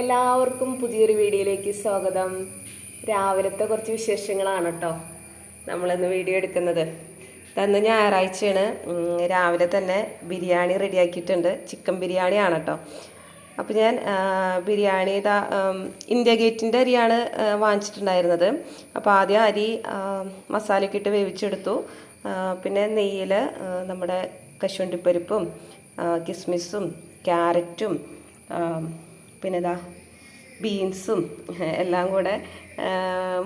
എല്ലാവർക്കും പുതിയൊരു വീഡിയോയിലേക്ക് സ്വാഗതം. രാവിലത്തെ കുറച്ച് വിശേഷങ്ങളാണ് കേട്ടോ നമ്മളിന്ന് വീഡിയോ എടുക്കുന്നത്. തന്ന് ഞായറാഴ്ചയാണ്. രാവിലെ തന്നെ ബിരിയാണി റെഡിയാക്കിയിട്ടുണ്ട്. ചിക്കൻ ബിരിയാണി ആണ് കേട്ടോ അപ്പോൾ ഞാൻ ബിരിയാണി ഇതാ ഇന്ത്യ ഗേറ്റിന്റെ അരിയാണ് വാങ്ങിച്ചിട്ടുണ്ടായിരുന്നത്. അപ്പോൾ ആദ്യം അരി മസാലയ്ക്ക് ഇട്ട് വേവിച്ചെടുത്തു. പിന്നെ നെയ്യിൽ നമ്മുടെ കശുവണ്ടിപ്പരിപ്പും കിസ്മിസും ക്യാരറ്റും പിന്നെ ഇതാ ബീൻസും എല്ലാം കൂടെ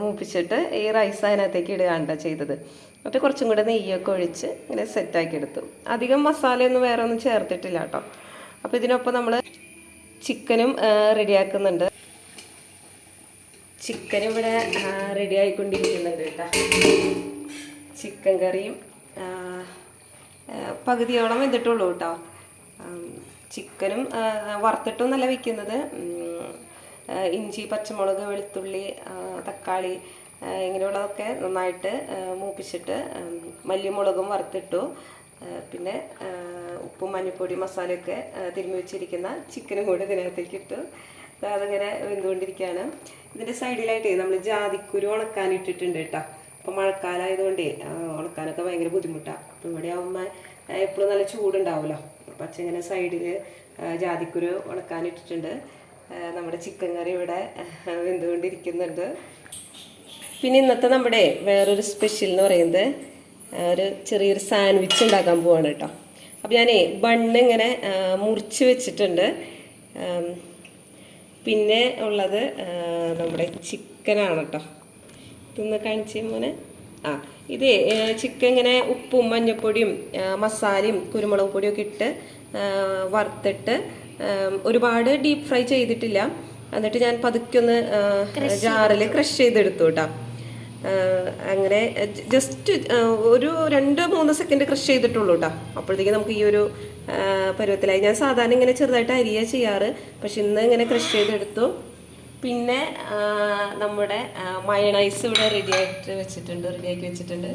മൂപ്പിച്ചിട്ട് ഈ റൈസ് അതിനകത്തേക്ക് ഇടുകയാണ് ചെയ്തത്. എന്നിട്ട് കുറച്ചും കൂടെ നെയ്യൊക്കെ ഒഴിച്ച് ഇങ്ങനെ സെറ്റാക്കി എടുത്തു. അധികം മസാലയൊന്നും വേറെ ഒന്നും ചേർത്തിട്ടില്ല കേട്ടോ. അപ്പോൾ ഇതിനൊപ്പം നമ്മൾ ചിക്കനും റെഡിയാക്കുന്നുണ്ട്. ചിക്കൻ ഇവിടെ റെഡി ആയിക്കൊണ്ടിരിക്കുന്നുണ്ട് കേട്ടോ. ചിക്കൻ കറിയും പകുതിയോളം വെന്തിട്ടുള്ളൂ കേട്ടോ. ചിക്കനും വറുത്തിട്ടും നല്ല വയ്ക്കുന്നത് ഇഞ്ചി പച്ചമുളക് വെളുത്തുള്ളി തക്കാളി ഇങ്ങനെയുള്ളതൊക്കെ നന്നായിട്ട് മൂപ്പിച്ചിട്ട് മല്ലിമുളകും വറുത്തിട്ടു. പിന്നെ ഉപ്പും മഞ്ഞൾപ്പൊടി മസാലയൊക്കെ തിരുമ്മി വെച്ചിരിക്കുന്ന ചിക്കനും കൂടി ഇതിനകത്തേക്ക് ഇട്ടു അതങ്ങനെ വെന്തുകൊണ്ടിരിക്കുകയാണ്. ഇതിന്റെ സൈഡിലായിട്ട് നമ്മൾ ജാതിക്കുരു ഉണക്കാൻ ഇട്ടിട്ടുണ്ട് കേട്ടോ അപ്പോൾ മഴക്കാലമായതുകൊണ്ടേ ഉണക്കാനൊക്കെ ഭയങ്കര ബുദ്ധിമുട്ടാണ് അപ്പോൾ ഇവിടെ ആകുമ്പോൾ എപ്പോഴും നല്ല ചൂടുണ്ടാവുമല്ലോ. ഇങ്ങനെ സൈഡിൽ ജാതിക്കുരു ഉണക്കാനിട്ടിട്ടുണ്ട്. നമ്മുടെ ചിക്കൻ കറി ഇവിടെ വെന്തുകൊണ്ടിരിക്കുന്നുണ്ട്. പിന്നെ ഇന്നത്തെ നമ്മുടെ വേറൊരു സ്പെഷ്യൽ എന്ന് പറയുന്നത് ഒരു ചെറിയൊരു സാൻഡ്വിച്ച് ഉണ്ടാക്കാൻ പോവാണ് കേട്ടോ. അപ്പോൾ ഞാൻ ബണ്ണ് ഇങ്ങനെ മുറിച്ച് വെച്ചിട്ടുണ്ട്. പിന്നെ ഉള്ളത് നമ്മുടെ ചിക്കനാണ് കേട്ടോ. ഇതൊന്ന് കാണിച്ചേ മോനെ. ആ ഇതേ ചിക്കൻ ഇങ്ങനെ ഉപ്പും മഞ്ഞൾപ്പൊടിയും മസാലയും കുരുമുളക് പൊടിയും ഒക്കെ ഇട്ട് വറുത്തിട്ട് ഒരുപാട് ഡീപ്പ് ഫ്രൈ ചെയ്തിട്ടില്ല. എന്നിട്ട് ഞാൻ പതുക്കെ ഒന്ന് ജാറിൽ ക്രഷ് ചെയ്തെടുത്തു കേട്ടോ അങ്ങനെ ജസ്റ്റ് ഒരു രണ്ട് മൂന്ന് സെക്കൻഡ് ക്രഷ് ചെയ്തിട്ടുള്ളൂ കേട്ടോ അപ്പോഴത്തേക്ക് നമുക്ക് ഈ ഒരു പരുവത്തിലായി. ഞാൻ സാധാരണ ഇങ്ങനെ ചെറുതായിട്ട് അരിയ ചെയ്യാറ്. പക്ഷെ ഇന്ന് ഇങ്ങനെ ക്രഷ് ചെയ്തെടുത്തു. പിന്നെ നമ്മുടെ മയണൈസ് ഇവിടെ റെഡി ആയിട്ട് വെച്ചിട്ടുണ്ട് റെഡിയാക്കി വെച്ചിട്ടുണ്ട്.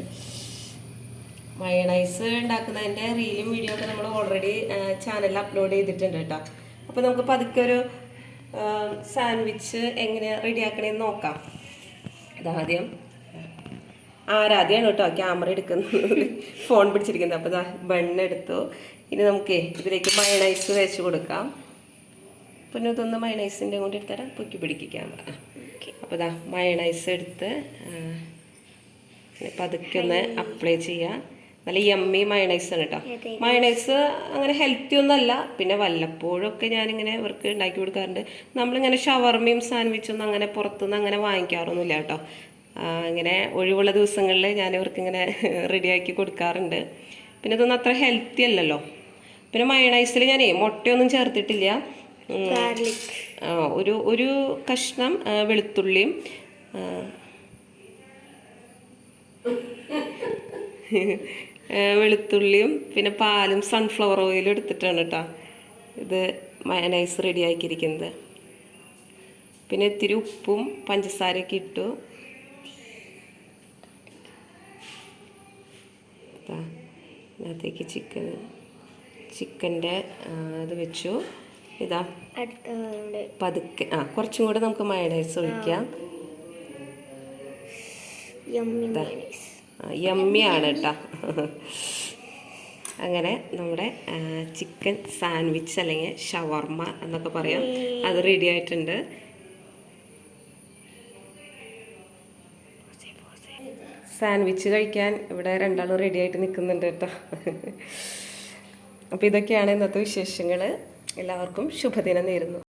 മയണൈസ് ഉണ്ടാക്കുന്നതിന്റെ റീലും വീഡിയോ ഒക്കെ നമ്മൾ ഓൾറെഡി ചാനലിൽ അപ്ലോഡ് ചെയ്തിട്ടുണ്ട് കേട്ടോ. അപ്പോൾ നമുക്ക് പതുക്കെ ഒരു സാൻഡ്വിച്ച് എങ്ങനെ റെഡിയാക്കണേന്ന് നോക്കാം. ഇതാദ്യം ആരാധ്യമാണ് കേട്ടോ ക്യാമറ എടുക്കുന്നത്. ഫോൺ പിടിച്ചിരിക്കുന്നത്. അപ്പോൾ ബണ്ണെടുത്തു. ഇനി നമുക്ക് ഇതിലേക്ക് മയണൈസ് വെച്ച് കൊടുക്കാം. പിന്നെ ഇതൊന്ന് മയണൈസിന്റെ കൊണ്ട് എടുത്തരാം. പൊക്കി പിടിക്കാൻ പറ അപ്പോൾ ഇതാ മയണൈസ് എടുത്ത് പിന്നെ പതുക്കെ ഒന്ന് അപ്ലൈ ചെയ്യുക നല്ല യമ്മി മയണൈസ് ആണ് കേട്ടോ മയണൈസ് അങ്ങനെ ഹെൽത്തി ഒന്നല്ല പിന്നെ വല്ലപ്പോഴൊക്കെ ഞാനിങ്ങനെ ഇവർക്ക് ഉണ്ടാക്കി കൊടുക്കാറുണ്ട്. നമ്മളിങ്ങനെ ഷവർമയും സാൻഡ്വിച്ചും ഒന്നും അങ്ങനെ പുറത്തുനിന്ന് അങ്ങനെ വാങ്ങിക്കാറൊന്നുമില്ല കേട്ടോ ഇങ്ങനെ ഒഴിവുള്ള ദിവസങ്ങളിൽ ഞാൻ ഇവർക്ക് ഇങ്ങനെ റെഡിയാക്കി കൊടുക്കാറുണ്ട്. പിന്നെ ഇതൊന്നും അത്ര ഹെൽത്തി അല്ലല്ലോ. പിന്നെ മയണൈസിൽ ഞാനേ മുട്ടയൊന്നും ചേർത്തിട്ടില്ല. ഒരു ഒരു കഷ്ണം വെളുത്തുള്ളിയും വെളുത്തുള്ളിയും പിന്നെ പാലും സൺഫ്ലവർ ഓയിലും എടുത്തിട്ടാണ് കേട്ടോ ഇത് മയനൈസ് റെഡിയാക്കിയിരിക്കുന്നത് പിന്നെ ഇത്തിരി ഉപ്പും പഞ്ചസാരയൊക്കെ ഇട്ടു. ഇതിനകത്തേക്ക് ചിക്കൻ ചിക്കന്റെ ഇത് വെച്ചു. ഇതാ. പതുക്കെ. ആ കുറച്ചും കൂടെ നമുക്ക് മയണൈസ് ഒഴിക്കാം. യമ്മിയാണ് കേട്ടോ. അങ്ങനെ നമ്മുടെ ചിക്കൻ സാൻഡ്വിച്ച് അല്ലെങ്കിൽ ഷവർമ്മ എന്നൊക്കെ പറയാം. അത് റെഡി ആയിട്ടുണ്ട്. സാൻഡ്വിച്ച് കഴിക്കാൻ ഇവിടെ രണ്ടാളും റെഡി ആയിട്ട് നിൽക്കുന്നുണ്ട് കേട്ടോ. അപ്പോൾ ഇതൊക്കെയാണ് ഇന്നത്തെ വിശേഷങ്ങൾ എല്ലാവർക്കും ശുഭദിനം നേരുന്നു.